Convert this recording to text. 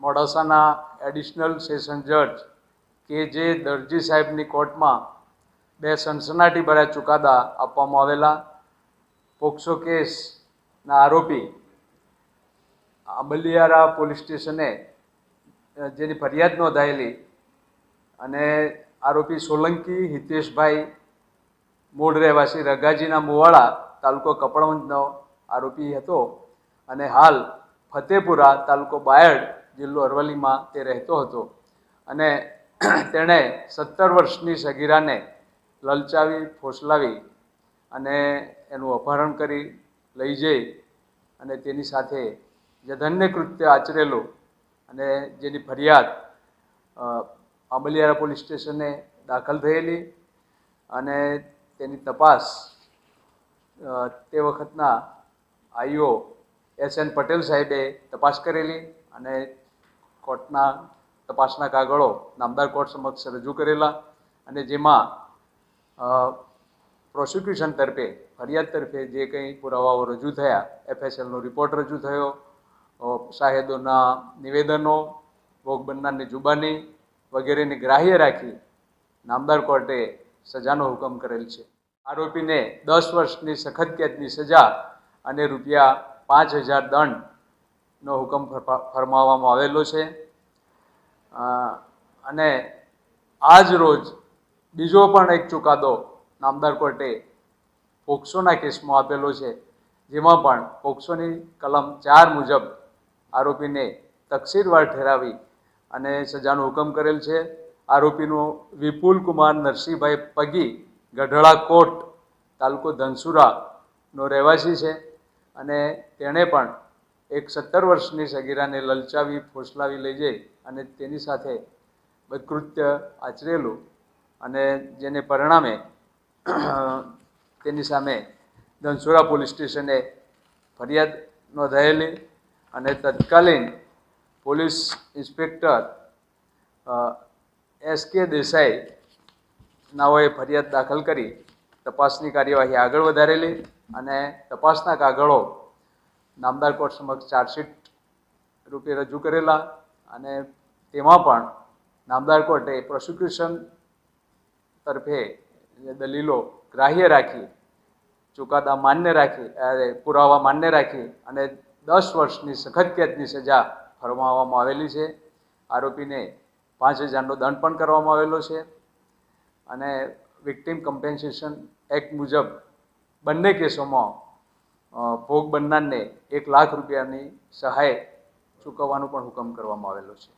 મોડાસાના additional session જજ કે જે દરજી સાહેબની કોર્ટમાં બે સનસનાટીભર્યા ચુકાદા આપવામાં આવેલા. પોક્સો કેસના આરોપી આંબલિયારા પોલીસ સ્ટેશને જેની ફરિયાદ નોંધાયેલી અને આરોપી સોલંકી હિતેશભાઈ મૂળ રહેવાસી રગાજીના મુવાડા તાલુકો કપડવંજનો આરોપી હતો અને હાલ ફતેપુરા તાલુકો બાયડ જિલ્લો અરવલ્લીમાં તે રહેતો હતો. અને તેણે સત્તર વર્ષની સગીરાને લલચાવી, ફોસલાવી અને એનું અપહરણ કરી લઈ જઈ અને તેની સાથે જધન્ય કૃત્ય આચરેલું અને જેની ફરિયાદ આંબલિયારા પોલીસ સ્ટેશને દાખલ થયેલી અને તેની તપાસ તે વખતના આઈઓ એસ એન પટેલ સાહેબે તપાસ કરેલી અને કોર્ટના તપાસના કાગળો નામદાર કોર્ટ સમક્ષ રજૂ કરેલા અને જેમાં પ્રોસિક્યુશન તરફે, ફરિયાદ તરફે જે કંઈ પુરાવાઓ રજૂ થયા એફએસએલનો રિપોર્ટ રજૂ થયો શાહેદોના નિવેદનો, ભોગ બનનારની જુબાની વગેરેને ગ્રાહ્ય રાખી નામદાર કોર્ટે સજાનો હુકમ કરેલ છે. આરોપીને દસ વર્ષની સખત કેદની સજા અને રૂપિયા પાંચ હજાર દંડનો હુકમ ફરમાવવામાં આવેલો છે. અને આજ રોજ બીજો પણ એક ચુકાદો નામદાર કોર્ટે પોક્સોના કેસમાં આપેલો છે, જેમાં પણ પોક્સોની કલમ ચાર મુજબ આરોપીને તકસીરવાર ઠેરાવી અને સજાનો હુકમ કરેલ છે. આરોપીનું વિપુલ કુમાર નરસિંહભાઈ પગી, ગઢડા કોટ, તાલુકો ધનસુરાનો રહેવાસી છે અને તેણે પણ એક સત્તર વર્ષની સગીરાને લલચાવી, ફોસલાવી લઈ જઈ અને તેની સાથે કૃત્ય આચરેલું અને જેને પરિણામે તેની સામે ધનસુરા પોલીસ સ્ટેશને ફરિયાદ નોંધાયેલી અને તત્કાલીન પોલીસ ઇન્સ્પેક્ટર એસ કે દેસાઈ નાઓએ ફરિયાદ દાખલ કરી. તપાસની કાર્યવાહી આગળ વધારેલી અને તપાસના કાગળો નામદાર કોર્ટ સમક્ષ ચાર્જશીટ રૂપે રજૂ કરેલા અને તેમાં પણ નામદાર કોર્ટે પ્રોસિક્યુશન તરફે દલીલો ગ્રાહ્ય રાખી, ચુકાદા માન્ય રાખી પુરાવા માન્ય રાખી અને દસ વર્ષની સખત કેદની સજા ફરમાવવામાં આવેલી છે. આરોપીને પાંચ હજારનો દંડ પણ કરવામાં આવેલો છે અને વિક્ટિમ કમ્પેન્સેશન એક્ટ મુજબ બંને કેસોમાં ભોગ બનનારને એક લાખ રૂપિયાની સહાય ચૂકવવાનો પણ હુકમ કરવામાં આવેલો છે.